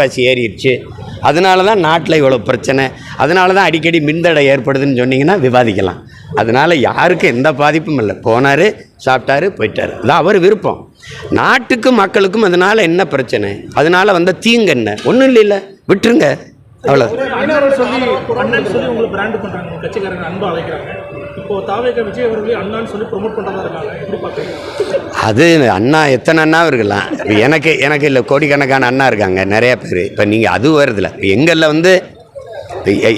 விலைவாசி ஏறிடுச்சு. அதனால தான் நாட்டில் இவ்வளோ பிரச்சனை. அதனால தான் அடிக்கடி மின்தடை ஏற்படுதுன்னு சொன்னீங்கன்னா விவாதிக்கலாம். அதனால் யாருக்கும் எந்த பாதிப்பும் இல்லை. போனார் சாப்பிட்டாரு போயிட்டாரு. அதான் அவர் விருப்பம். நாட்டுக்கும் மக்களுக்கும் அதனால் என்ன பிரச்சனை? அதனால் வந்த தீங்கு என்ன? ஒன்றும் இல்லைல்ல. விட்டுருங்க. அவ்வளோ அது அண்ணா எத்தனை அண்ணா இருக்கலாம் எனக்கு எனக்கு இல்லை கோடிக்கணக்கான அண்ணா இருக்காங்க நிறைய பேர். இப்போ நீங்கள் அது வருதுல. எங்களில் வந்து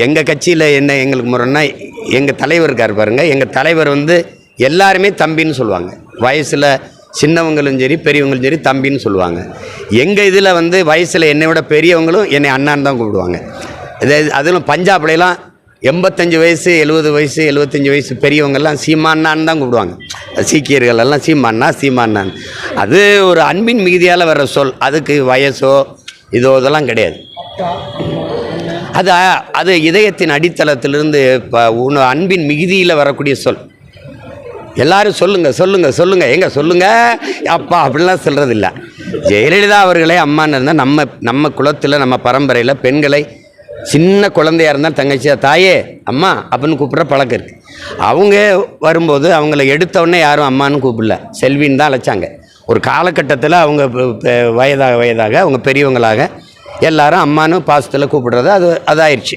எங்கள் கட்சியில் என்ன எங்களுக்கு முறைன்னா எங்கள் தலைவர் இருக்கார் பாருங்க. எங்கள் தலைவர் வந்து எல்லாருமே தம்பின்னு சொல்லுவாங்க. வயசில் சின்னவங்களும் சரி பெரியவங்களும் சரி தம்பின்னு சொல்லுவாங்க. எங்கள் இதில் வந்து வயசில் என்னை விட பெரியவங்களும் என்னை அண்ணான்னு தான் கூப்பிடுவாங்க. அதாவது அதிலும் பஞ்சாப்லாம் எண்பத்தஞ்சு வயசு எழுபது வயசு எழுபத்தஞ்சு வயசு பெரியவங்கெல்லாம் சீமானான்னு தான் கூப்பிடுவாங்க. சீக்கியர்கள் எல்லாம் சீமானா சீமானான் அது ஒரு அன்பின் மிகுதியால் வர்ற சொல். அதுக்கு வயசோ இதோ இதெல்லாம் கிடையாது. அது அது இதயத்தின் அடித்தளத்திலிருந்து இப்போ உண அன்பின் மிகுதியில் வரக்கூடிய சொல். எல்லாரும் சொல்லுங்க சொல்லுங்க சொல்லுங்க. எங்க சொல்லுங்க? அப்பா அப்படிலாம் சொல்றது இல்லை ஜெயலலிதா அவர்களே அம்மான்னு இருந்தால் நம்ம நம்ம குலத்தில் நம்ம பரம்பரையில் பெண்களை சின்ன குழந்தையா இருந்தால் தங்கச்சியா தாயே அம்மா அப்படின்னு கூப்பிட்ற பழக்கம் இருக்கு. அவங்க வரும்போது அவங்கள எடுத்தவொடனே யாரும் அம்மான்னு கூப்பிடல. செல்வின்னு தான் அழைச்சாங்க. ஒரு காலகட்டத்தில் அவங்க வயதாக வயதாக அவங்க பெரியவங்களாக எல்லாரும் அம்மானு பாசத்தில் கூப்பிடுறது அது அதாயிடுச்சு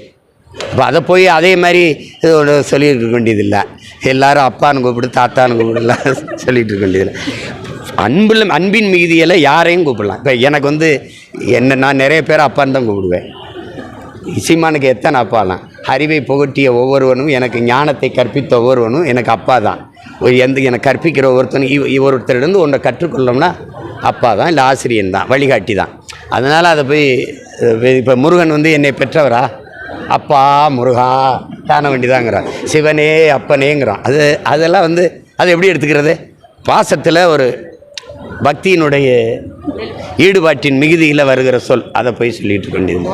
இப்போ அதை போய் அதே மாதிரி இது ஒன்று சொல்லிட்டு இருக்க வேண்டியதில்லை. எல்லாரும் அப்பான்னு கூப்பிடு தாத்தான்னு கூப்பிடலாம் சொல்லிட்டு இருக்க வேண்டியதில்லை. அன்பில் அன்பின் மிகுதியில் யாரையும் கூப்பிடலாம். இப்போ எனக்கு வந்து என்ன நான் நிறைய பேர் அப்பான்னு தான் கூப்பிடுவேன். இசிமானுக்கு எத்தனை அப்பாலாம்? அறிவை புகட்டிய ஒவ்வொருவனும் எனக்கு ஞானத்தை கற்பித்த ஒவ்வொருவனும் எனக்கு அப்பா தான். எந்த எனக்கு கற்பிக்கிற ஒவ்வொருத்தனும் இவ இவொருத்தரிடம் ஒன்றை கற்றுக்கொள்ளோம்னா அப்பா தான் இல்லை ஆசிரியன் தான் வழிகாட்டி தான். அதனால் அதை போய் இப்போ முருகன் வந்து என்னை பெற்றவரா? அப்பா முருகா காண வேண்டிதாங்கிறான் சிவனே அப்பனேங்கிறான். அது அதெல்லாம் வந்து அது எப்படி எடுத்துக்கிறது? பாசத்தில் ஒரு பக்தியினுடைய ஈடுபாட்டின் மிகுதியில் வருகிற சொல். அதை போய் சொல்லிட்டு வேண்டியது?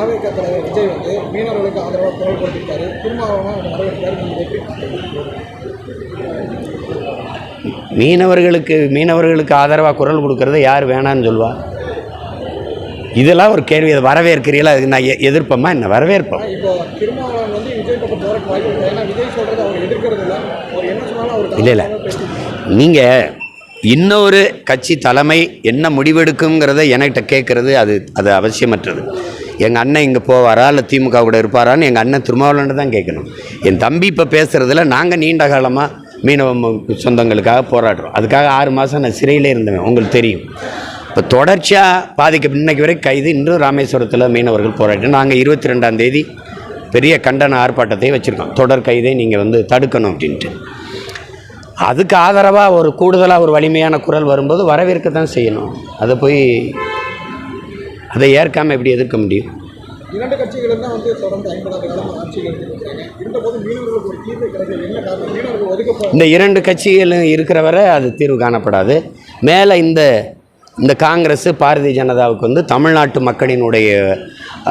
மீனவர்களுக்கு மீனவர்களுக்கு ஆதரவாக குரல் கொடுக்கறத யார் வேணான்னு சொல்வா இதெல்லாம் ஒரு கேள்வி. அதை வரவேற்கிறீங்களா அதுக்கு நான் எதிர்ப்போமா என்ன? வரவேற்போம். இல்லை. இல்லை இல்லை. நீங்கள் இன்னொரு கட்சி தலைமை என்ன முடிவெடுக்குங்கிறத என்கிட்ட கேட்குறது அது அது அவசியமற்றது. எங்கள் அண்ணன் இங்கே போவாரா? இல்லை திமுக கூட இருப்பாரான்னு எங்கள் அண்ணன் திருமாவளவன் தான் கேட்கணும். என் தம்பி இப்போ பேசுகிறதுல நாங்கள் நீண்ட காலமாக மீனவ சொந்தங்களுக்காக போராடுறோம். அதுக்காக ஆறு மாதம் நான் சிறையிலே இருந்தேன் உங்களுக்கு தெரியும். இப்போ தொடர்ச்சியாக பாதிக்க இன்னைக்கு வரை கைது இன்றும் ராமேஸ்வரத்தில் மீனவர்கள் போராட்டம் நாங்கள் இருபத்தி ரெண்டாம் தேதி பெரிய கண்டன ஆர்ப்பாட்டத்தை வச்சுருக்கோம். தொடர் கைதை நீங்கள் வந்து தடுக்கணும் அப்படின்ட்டு. அதுக்கு ஆதரவாக ஒரு கூடுதலாக ஒரு வலிமையான குரல் வரும்போது வரவேற்க தான் செய்யணும். அதை போய் அதை ஏற்காமல் எப்படி எதிர்க்க முடியும்? இரண்டு கட்சிகளும் தான் வந்து தொடர்ந்து ஐம்பதாண்டு காலமாக ஆட்சியில் இருந்திருக்காங்க இருந்தபோது மீனவர்களுக்கு ஒரு தீர்வு கிடைக்கல. என்ன காரணம்? மீனவர்கள் ஒதுக்கப்ப இந்த இரண்டு கட்சிகளும் இருக்கிற வரை அது தீர்வு காணப்படாது. மேலே இந்த இந்த காங்கிரஸ் பாரதிய ஜனதாவுக்கு வந்து தமிழ்நாட்டு மக்களினுடைய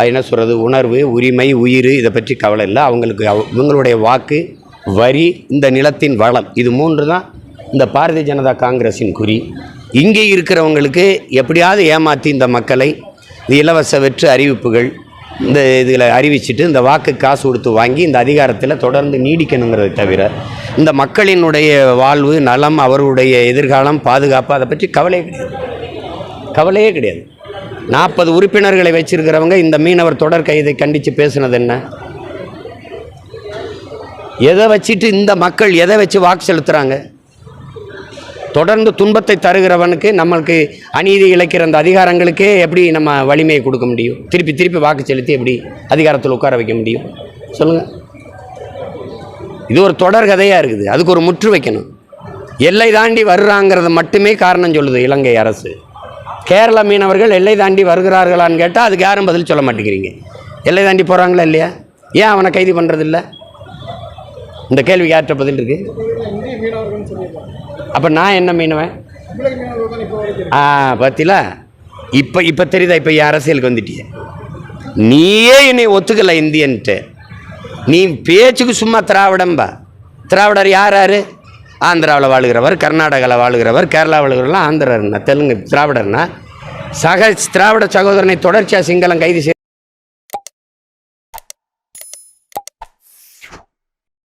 என்ன சொல்கிறது உணர்வு உரிமை உயிர் இதை பற்றி கவலை இல்லை. அவங்களுக்கு இவங்களுடைய வாக்கு வரி இந்த நிலத்தின் வளம் இது மூன்று தான் இந்த பாரதிய ஜனதா காங்கிரஸின் குறி. இங்கே இருக்கிறவங்களுக்கு எப்படியாவது ஏமாற்றி இந்த மக்களை இந்த இலவச வெற்று அறிவிப்புகள் இந்த இதில் அறிவிச்சிட்டு இந்த வாக்கு காசு கொடுத்து வாங்கி இந்த அதிகாரத்தில் தொடர்ந்து நீடிக்கணுங்கிறதை தவிர இந்த மக்களினுடைய வாழ்வு நலம் அவர்களுடைய எதிர்காலம் பாதுகாப்பு அதை பற்றி கவலை கிடையாது. கவலையே கிடையாது. நாற்பது உறுப்பினர்களை வச்சிருக்கிறவங்க இந்த மீனவர் தொடர் கைதை கண்டித்து பேசுனது என்ன? எதை வச்சுட்டு இந்த மக்கள் எதை வச்சு வாக்கு செலுத்துகிறாங்க தொடர்ந்து துன்பத்தை தருகிறவனுக்கு நம்மளுக்கு அநீதி இழைக்கிற அந்த அதிகாரங்களுக்கே எப்படி நம்ம வலிமையை கொடுக்க முடியும்? திருப்பி திருப்பி வாக்கு செலுத்தி எப்படி அதிகாரத்தில் உட்கார வைக்க முடியும்? சொல்லுங்கள் இது ஒரு தொடர் கதையாக இருக்குது. அதுக்கு ஒரு முற்று வைக்கணும். எல்லை தாண்டி வர்றாங்கிறத மட்டுமே காரணம் சொல்லுது இலங்கை அரசு. கேரள மீனவர்கள் எல்லை தாண்டி வருகிறார்களான்னு கேட்டால் அதுக்கு யாரும் பதில் சொல்ல மாட்டேங்கிறீங்க. எல்லை தாண்டி போகிறாங்களா இல்லையா? ஏன் அவனை கைது பண்ணுறதில்ல இந்த கேள்விக்கு யார்கிட்ட பதில் இருக்கு? அப்போ நான் என்ன மீனவன்? இப்போ ஆ பார்த்தீங்களா இப்போ இப்போ தெரியுதா? இப்போ என் அரசியலுக்கு வந்துட்டிய. நீயே என்னை ஒத்துக்கலை இந்தியன்ட்டு. நீ பேச்சுக்கு சும்மா திராவிடம்பா. திராவிடர் யார் யார்? ஆந்திராவில் வாழுகிறவர் கர்நாடகாவில் வாழுகிறவர் கேரளாவில் வாழுகிறவர்லாம் ஆந்திரர்னா தெலுங்கு திராவிடர்னா சக திராவிட சகோதரனை தொடர்ச்சியாக சிங்களம் கைது